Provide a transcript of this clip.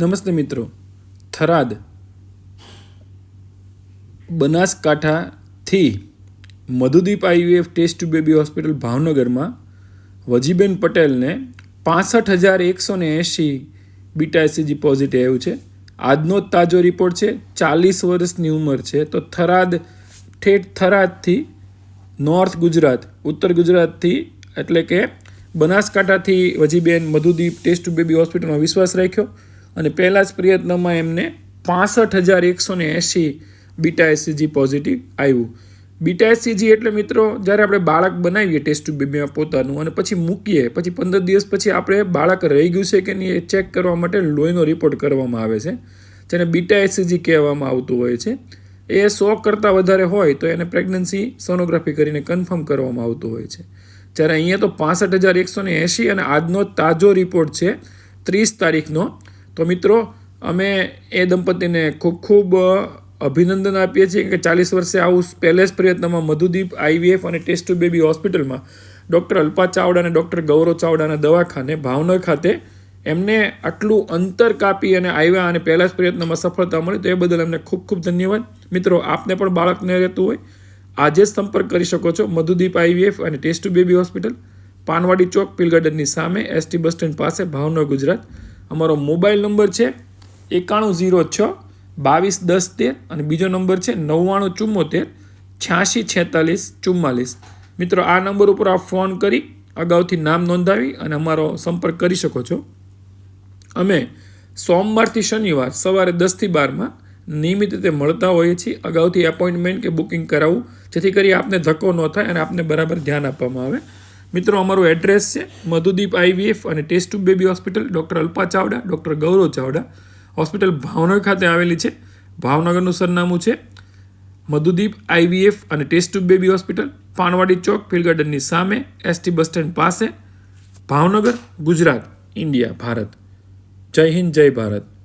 નમસ્તે મિત્રો. Tharad. બનાસકાંઠાથી Madhudeep IVF test baby hospital ભાવનગરમાં વજીબેન પટેલને પાસઠ હજાર એકસો ને એંશી બીટા એસીજી પોઝિટિવ આવ્યું છે. આજનો તાજો રિપોર્ટ છે. ચાલીસ વર્ષની ઉંમર છે. તો થરાદ, ઠેઠ થરાદથી નોર્થ ગુજરાત, ઉત્તર ગુજરાતથી એટલે કે બનાસકાંઠાથી વજીબેન મધુદીપ ટેસ્ટ બેબી હોસ્પિટલમાં વિશ્વાસ રાખ્યો. અને પહેલાં જ પ્રયત્નમાં એમને પાસઠ હજાર એકસો ને એંશી બીટા એસસીજી પોઝિટિવ આવ્યું. બીટા એસસીજી એટલે મિત્રો, જ્યારે આપણે બાળક બનાવીએ ટેસ્ટ બેબીમાં પોતાનું અને પછી મૂકીએ, પછી પંદર દિવસ પછી આપણે બાળક રહી ગયું છે કે નહીં એ ચેક કરવા માટે લોહીનો રિપોર્ટ કરવામાં આવે છે. જેને બીટા એસસીજી કહેવામાં આવતું હોય છે. એ સો કરતાં વધારે હોય તો એને પ્રેગ્નન્સી સોનોગ્રાફી કરીને કન્ફર્મ કરવામાં આવતું હોય છે. જ્યારે અહીંયા તો પાસઠ હજાર એકસો ને એંશી અને આજનો તાજો રિપોર્ટ છે ત્રીસ તારીખનો તો મિત્રો, અમે એ દંપતીને ખૂબ ખૂબ અભિનંદન આપીએ છીએ કે ચાલીસ વર્ષે આવું પહેલે પ્રયત્નમાં મધુદીપ આઈવીએફ અને ટેસ્ટ ટુ બેબી હોસ્પિટલમાં ડૉક્ટર અલ્પા ચાવડા અને ડૉક્ટર ગૌરવ ચાવડાના દવાખાને, ભાવનગર ખાતે એમને આટલું અંતર કાપી અને આવ્યા અને પહેલા જ પ્રયત્નમાં સફળતા મળી, તો એ બદલ એમને ખૂબ ખૂબ ધન્યવાદ. મિત્રો, આપને પણ બાળકને રહેતું હોય, આજે જ સંપર્ક કરી શકો છો મધુદીપ આઈવીએફ અને test baby hospital, Panwadi Chowk pill ગાર્ડનની સામે એસટી બસ સ્ટેન્ડ પાસે, ભાવનગર, ગુજરાત. અમારો મોબાઈલ નંબર છે એકાણું ઝીરો છ, બાવીસ દસ તેર અને બીજો નંબર છે નવ્વાણું ચુમ્મોતેર છ્યાસી છેતાલીસ ચુમ્માલીસ. મિત્રો, આ નંબર ઉપર આપ ફોન કરી અગાઉથી નામ નોંધાવી અને અમારો સંપર્ક કરી શકો છો. અમે સોમવારથી શનિવાર સવારે દસથી બારમાં નિયમિત રીતે મળતા હોઈએ છીએ. અગાઉથી એપોઇન્ટમેન્ટ કે બુકિંગ કરાવવું, જેથી કરી આપને ધક્કો ન થાય અને આપને બરાબર ધ્યાન આપવામાં આવે. મિત્રો, અમારું એડ્રેસ છે મધુદીપ આઈવીએફ અને test to baby hospital doctor Alpa Chavda doctor Gaurav Chavda. Hospital Bhavnagar ખાતે આવેલી છે. ભાવનગરનું સરનામું છે મધુદીપ આઈવીએફ અને test to baby hospital Panwadi Chowk pill ગાર્ડનની સામે એસટી બસ સ્ટેન્ડ પાસે, ભાવનગર, ગુજરાત ઇન્ડિયા ભારત. જય હિન્દ, જય ભારત.